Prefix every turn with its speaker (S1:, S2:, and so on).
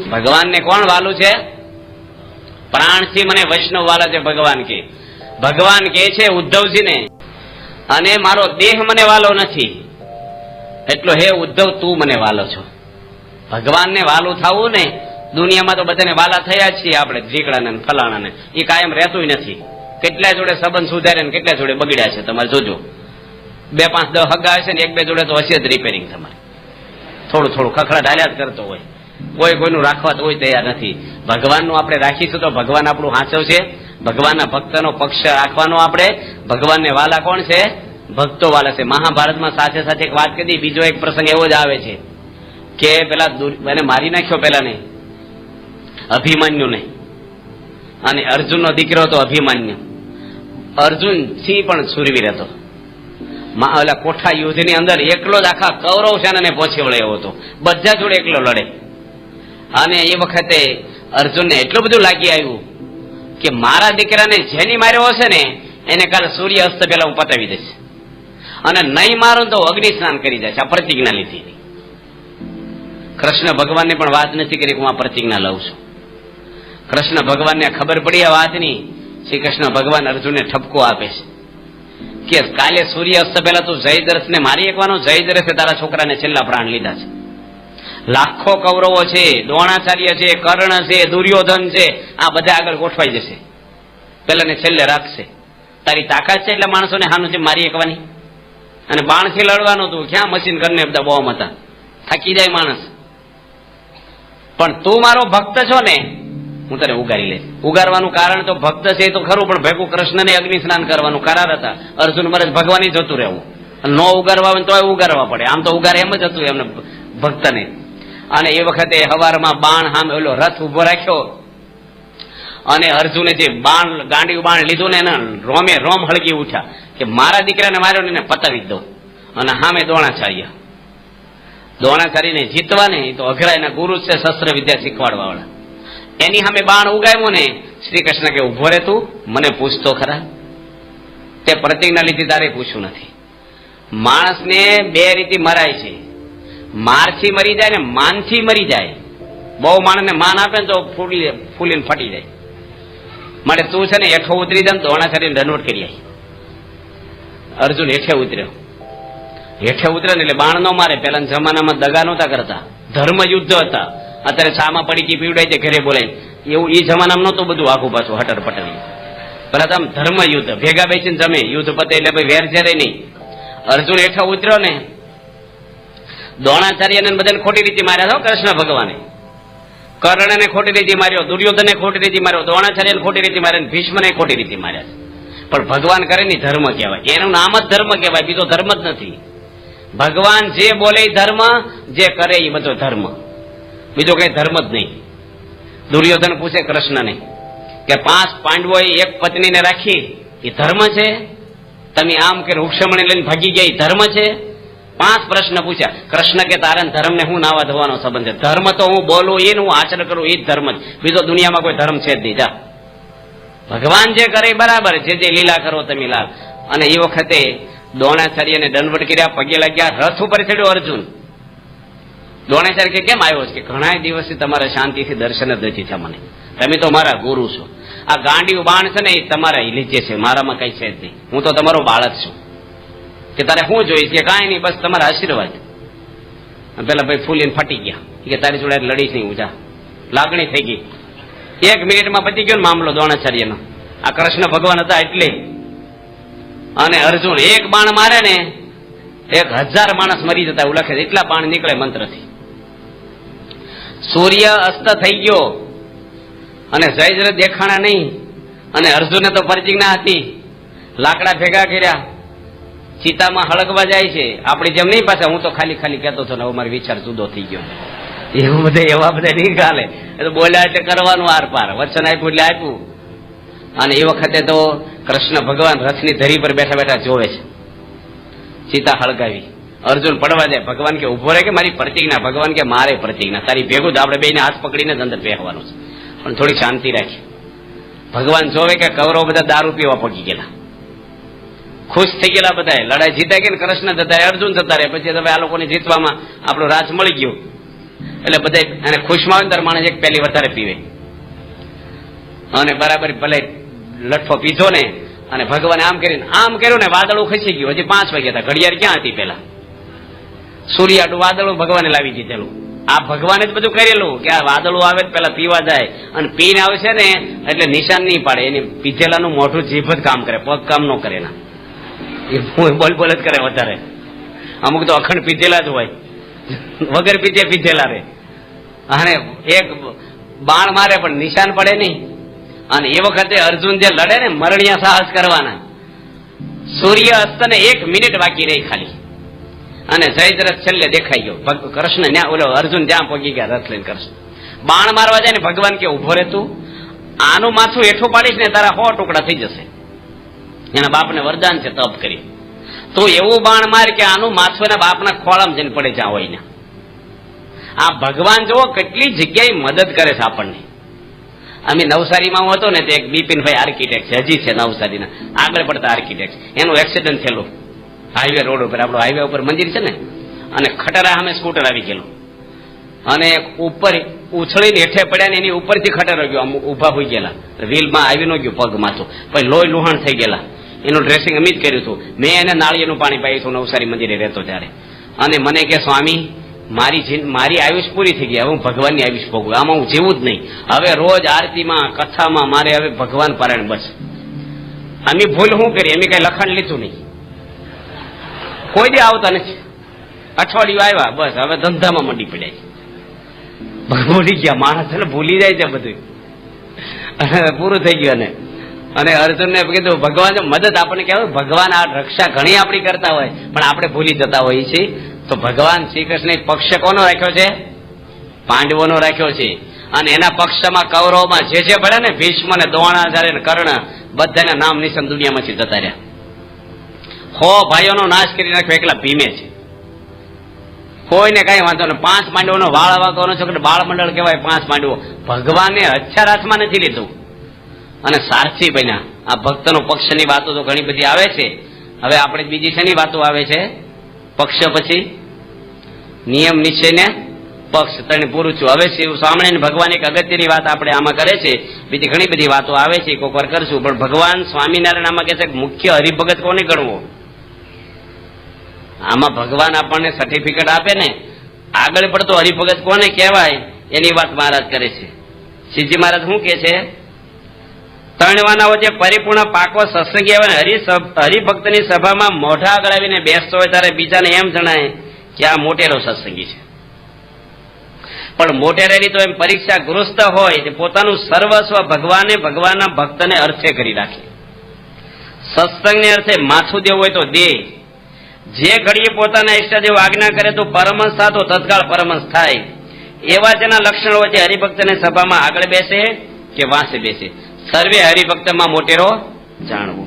S1: ભગવાનને કોણ વાલું છે? પ્રાણથી મને વૈષ્ણવ વાલા છે ભગવાન કે. ભગવાન કે છે ઉદ્ધવજીને, અને મારો દેહ મને વાલો નથી. એટલો હે ઉદ્ધવ, તું મને વાલો છો. ભગવાનને વાલું થવું ને, દુનિયામાં તો બધાને વાલા થયા છીએ આપણે ઝીકડાને ફલાણાને. એ કાયમ રહેતું નથી. કેટલા જોડે સંબંધ સુધારે ને કેટલા જોડે બગડ્યા છે તમારે જોજો. બે, પાંચ દસ હગા હશે ને એક, બે જોડે તો હશે જ રિપેરિંગ તમારે. થોડું થોડું ખખડા ઢાલ્યા જ કરતો હોય. કોઈ કોઈનું રાખવા તો તૈયાર નથી. ભગવાનનું આપણે રાખીશું તો ભગવાન આપણું હાંચવશે ભગવાનના ભક્તનો પક્ષ રાખવાનો આપણે. ભગવાનને વાલા કોણ છે? ભક્તો વાલા છે. મહાભારતમાં સાથે સાથે એક વાત કરી બીજો એક પ્રસંગ એવો જ આવે છે કે પેલા એને મારી નાખ્યો પેલા ને અભિમન્યુ ને. અને અર્જુનનો દીકરો હતો અભિમન્યુ. અર્જુન સિંહ પણ સુરવીર હતો. ઓલા કોઠા યુદ્ધની અંદર એકલો જ આખા કૌરવ સેનાને પહોંચી વળ્યો હતો. બધા જોડે એકલો લડે. અને એ વખતે અર્જુનને એટલું બધું લાગી આવ્યું કે મારા દીકરાને જેની માર્યો હશે ને, એને કાલે સૂર્ય અસ્ત પહેલા હું પતાવી દઈશ. અને નહીં મારું તો અગ્નિ સ્નાન કરી જશે આ પ્રતિજ્ઞા લીધી. કૃષ્ણ ભગવાનને પણ વાત નથી કરી હું આ પ્રતિજ્ઞા લઉં છું. કૃષ્ણ ભગવાનને ખબર પડી આ વાતની, શ્રી કૃષ્ણ ભગવાન અર્જુનને ઠપકો આપે છે. કે કાલે સૂર્ય અસ્ત પહેલા તું જયદ્રથને મારી એકવાનો જયદ્રથે તારા છોકરાને છેલ્લા પ્રાણ લીધા છે. લાખો કૌરવો છે, દ્રોણાચાર્ય છે, કર્ણ છે, દુર્યોધન છે, આ બધા આગળ ગોઠવાઈ જશે. પેલા ને છેલ્લે રાખશે. તારી તાકાત છે એટલે માણસોને હાનું છે, મારી એકવાની. અને બાણથી લડવાનું તું, ક્યાં મશીન કરીને બધા બોમ હતા થાકી જાય માણસ. પણ તું મારો ભક્ત છો ને, હું તને ઉગારી લઈશ. ઉગારવાનું કારણ તો ભક્ત છે તો ખરું, પણ ભેગું કૃષ્ણને અગ્નિ સ્નાન કરવાનું કરાર હતા. અર્જુન મરજ ભગવાન જતું રહેવું. ન ઉગારવા હોય તો ઉગારવા પડે. આમ તો ઉગાર એમ જ હતું એમને ભક્તને. અને એ વખતે હવારમાં બાણ સામે ઓલો રથ ઊભો રાખ્યો. અને અર્જુને જે બાણ, ગાંડી બાણ લીધું ને એને રોમે રોમ હળગી ઉઠ્યા કે મારા દીકરાને માર્યો ને પતાવી દઉં. અને સામે દ્રોણાચાર્ય દ્રોણાચાર્યને જીતવા ને તો અઘરા એના ગુરુ છે શસ્ત્ર વિદ્યા શીખવાડવા વાળા એની સામે બાણ ઉગાવ્યો ને શ્રી કૃષ્ણ કે ઊભો રે તું, મને પૂછતો ખરા. તે પ્રતિજ્ઞા લીધી, તારે પૂછવું નથી. માણસને બે રીતે મરાય છે. મારથી મરી જાય ને માનથી મરી જાય. બહુ માણસને માન આપે ને તો ફૂલી ફૂલીને ફટી જાય. માટે તું છે ને હેઠો ઉતરી જાય ને દ્રોણાચાર્યને રનવટ કરી આવી અર્જુન હેઠે ઉતર્યો. હેઠે ઉતરે ને એટલે બાણ નો મારે. પેલા જમાનામાં દગા નહોતા કરતા. ધર્મ યુદ્ધ હતા. અત્યારે સામા પડીકી પીવડાય છે ઘરે બોલાય. એવું એ જમાનામાં નહોતું બધું આખું પાછું હટર પટરી પ્રથમ ધર્મ યુદ્ધ. ભેગા બેસીને જમે. યુદ્ધ પતે એટલે ભાઈ વેર ઝેરે નહીં. અર્જુન હેઠો ઉતર્યો ને દ્રોણાચાર્યને બધાને ખોટી રીતે માર્યા છો? કૃષ્ણ ભગવાને. કર્ણને ખોટી રીતે માર્યો દુર્યોધને ખોટી રીતે માર્યો, દ્રોણાચાર્યને ખોટી રીતે માર્યા ભીષ્મને ખોટી રીતે માર્યા છે. પણ ભગવાન કરે ને ધર્મ કહેવાય. એનું નામ જ ધર્મ કહેવાય, બીજો ધર્મ જ નથી. ભગવાન જે બોલે ધર્મ, જે કરે એ બધો ધર્મ. બીજો કઈ ધર્મ જ નહીં. દુર્યોધન પૂછે કૃષ્ણને કે પાંચ પાંડવોએ એક પત્નીને રાખી એ ધર્મ છે? તમે આમ કે વૃક્ષમણી લઈને ભાગી ગયા એ ધર્મ છે? પાંચ પ્રશ્ન પૂછ્યા. કૃષ્ણ કે, તારે ધર્મ ને હું નાવા ધોવાનો સંબંધ છે? ધર્મ તો હું બોલું એ હું આચરણ કરું એ જ ધર્મ જ બીજો દુનિયામાં કોઈ ધર્મ છે જ નહીં. ભગવાન જે કરે બરાબર, જે જે લીલા કરો તમે લાલ. અને એ વખતે દ્રોણાચાર્યને દંડવટ કર્યા, પગે લાગ્યા, રથ ઉપર ચડ્યો અર્જુન. દ્રોણાચાર્ય કે, કેમ આવ્યો છે? કે ઘણા દિવસથી તમારે શાંતિથી દર્શન જ નથી થયા મને. તમે તો મારા ગુરુ છો. આ ગાંડિયું બાણ છે ને એ તમારા લીધે છે. મારામાં કઈ છે જ નહીં. હું તો તમારો બાળક છું. કે તારે શું જોઈશ કે કાંઈ નહીં, બસ તમારા આશીર્વાદ. પેલા ભાઈ ફૂલીને ફાટી ગયા. કે તારી જોડે લડીશ નહીં ઉજા લાગણી થઈ ગઈ. એક મિનિટમાં પતી ગયો ને મામલો દ્રોણાચાર્યનો. આ કૃષ્ણ ભગવાન હતા એટલે. અને અર્જુન એક બાણ મારે ને, એક હજાર માણસ મરી જતા, એવું લખે એટલા બાણ નીકળે મંત્રથી. સૂર્ય અસ્ત થઈ ગયો. અને જયદ્રથ દેખાણા નહીં. અને અર્જુને તો પ્રતિજ્ઞા હતી. લાકડા ભેગા કર્યા. ચિતામાં હળગવા જાય છે. આપણી જેમ નહીં પાછા. હું તો ખાલી ખાલી કહેતો હતો ને મારો વિચાર જુદો થઈ ગયો. એવું બધા એવા બધા નહીં ચાલે એ તો બોલ્યા એટલે કરવાનું આર પાર. વચન આપ્યું એટલે આપ્યું. અને એ વખતે તો કૃષ્ણ ભગવાન રથની ધરી પર બેઠા બેઠા જોવે છે. સીતા હળગાવી. અર્જુન પડવા જાય. ભગવાન કે ઊભો રહે કે મારી પ્રતિજ્ઞા? ભગવાન કે મારે પ્રતિજ્ઞા? તારી ભેગું જ આપણે બેને હાથ પકડીને જ અંદર બેહવાનું છે. પણ થોડી શાંતિ રાખી. ભગવાન જોવે કે કૌરવ બધા દારૂ પીવા પગી ગયેલા. ખુશ થઈ ગયેલા બધા લડાઈ જીતા ને કૃષ્ણ જતા અર્જુન જતા રહે પછી આ લોકોને જીતવામાં આપણો રાજ મળી ગયો. એટલે બધા એને ખુશમાં ત્યારે માણસ એક પેલી વધારે પીવે. અને બરાબર ભલે લઠ્ઠો પીધો ને, અને ભગવાને આમ કરીને, આમ કર્યું ને વાદળું ખસી ગયું. હજી પાંચ વાગ્યા હતા. ઘડિયાળ ક્યાં હતી પેલા સૂર્યાડું વાદળું ભગવાને લાવી દીધેલું. આ ભગવાને જ બધું કરેલું કે આ વાદળું આવે પેલા પીવા જાય. અને પીને આવશે ને, એટલે નિશાન નહીં પાડે. એને પીધેલાનું મોઢું જીભ જ કામ કરે, પગ કામ ન કરે એના. એ બોલ બોલ જ કરે વધારે. અમુક તો અખંડ પીધેલા જ હોય. વગર પીધે પીધેલા રે. અને એક બાણ મારે પણ નિશાન પડે નહીં. અને એ વખતે અર્જુન જે લડે ને, મરણિયા સાહસ કરવાના. સૂર્ય અસ્તને એક મિનિટ બાકી રહી ખાલી. અને જયદ્રથ છેલ્લે દેખાઈ ગયો. કૃષ્ણ ન્યા ઓલો અર્જુન જ્યાં પગી ગયા, રથ લઈને કૃષ્ણ. બાણ મારવા જાય ને ભગવાન કે, ઊભો રે તું. આનું માથું હેઠું પાડીશ ને તારા સો ટુકડા થઈ જશે. એના બાપને વરદાન છે તપ કરી. તો એવું બાણ માર કે આનું માથું બાપના ખોળામાં જઈને પડે જ્યાં હોય આ ભગવાન જુઓ કેટલી જગ્યાએ મદદ કરે છે આપણને. અમે નવસારીમાં હું હતો ને તે એક બિપિનભાઈ આર્કિટેક્ટ છે, હજી છે નવસારીના. આગળ પડતા આર્કિટેક્ટ એનું એક્સિડન્ટ થયેલું. હાઈવે રોડ ઉપર, આપણો હાઈવે ઉપર મંદિર છે ને? અને ખટરા સામે સ્કૂટર આવી ગયેલું. અને ઉપર ઉછળીને હેઠે પડ્યા ને એની ઉપરથી ખટરો ગયો, આમ ઊભા હોઈ ગયેલા. વ્હીલમાં આવી ન ગયું પગ માથું. પછી લોહી લુહાણ થઈ ગયેલા. એનું ડ્રેસિંગ અમે જ કર્યું હતું. મેં એને નાળિયેનું પાણી પાયું હતું, નવસારી મંદિરે રહેતો ત્યારે. અને મને કે, સ્વામી, મારી મારી આયુષ પૂરી થઈ ગઈ. હવે હું ભગવાનની આયુષ ભોગવું. આમાં હું જીવું જ નહીં. હવે રોજ આરતીમાં, કથામાં મારે હવે ભગવાન પારાયણ બસ. અમે ભૂલ શું કરી? અમે કઈ લખાણ લીધું નહીં. કોઈ દી આવતા નથી. અઠવાડિયું આવ્યા, બસ. હવે ધંધામાં મંડી પડ્યા ભૂલી ગયા, માણસ ભૂલી જાય છે બધું પૂરું થઈ ગયું ને અને અર્જુનને કીધું, ભગવાન, મદદ આપણને કહેવાય. ભગવાન આ રક્ષા ઘણી આપણી કરતા હોય, પણ આપણે ભૂલી જતા હોઈએ છીએ. તો ભગવાન શ્રી કૃષ્ણ પક્ષ કોનો રાખ્યો છે? પાંડવોનો રાખ્યો છે. અને એના પક્ષમાં કૌરવમાં જે જે ભળે ને, ભીષ્મ ને દ્રોણાચાર્ય ને કર્ણ, બધાના નામ નિશાન દુનિયામાંથી જતા રહ્યા. હો ભાઈઓનો નાશ કરી નાખ્યો, એકલા ભીમે છે. કોઈને કઈ વાંધો નહીં. પાંચ માંડવોનો વાળ વાગવાનો છોકરો બાળ મંડળ કહેવાય પાંચ માંડવો ભગવાને હચ્છાર હાથમાં નથી લીધું. અને સારથી બન્યા. આ ભક્તનો પક્ષની વાતો તો ઘણી બધી આવે છે. હવે આપણે બીજી શેની વાતો આવે છે? પક્ષ પછી? નિયમ નિશ્ચયને પક્ષ. તને પૂરું છું. હવે શિવ સ્વામિનારાયણ ભગવાન એક અગત્યની વાત આપણે આમાં કરે છે. બીજી ઘણી બધી વાતો આવે છે. કોક વાર કરશું. પણ ભગવાન સ્વામિનારાયણ આમાં કહે છે મુખ્ય હરિભગત કોને ગણવો? આમાં ભગવાન આપણને સર્ટિફિકેટ આપે ને. આગળ પડતો હરિભગત કોને કહેવાય? એની વાત મહારાજ કરે છે. શિવજી મહારાજ શું કે છે? ત્રણવાના વચ્ચે પરિપૂર્ણ પાકો સત્સંગી આવે ને હરિ હરિભક્તની સભામાં મોઢા આગળ બેસતો હોય ત્યારે બીજાને એમ જણાય કે આ મોટેરો સત્સંગી છે. પણ મોટેરાની તો એમ પરીક્ષા ગૃહસ્થ હોય પોતાનું સર્વસ્વ ભગવાને ભગવાનના ભક્તને અર્થે કરી રાખે. સત્સંગને અર્થે માથું દેવું હોય તો દે. જે ઘડીએ પોતાના ઈષ્ટદેવ આજ્ઞા કરે તો પરમંશ થતો તત્કાળ પરમંશ થાય. એવા જેના લક્ષણો વચ્ચે હરિભક્તને સભામાં આગળ બેસે કે વાંસે બેસે. સર્વે હરિભક્તમાં મોટેરો જાણવું.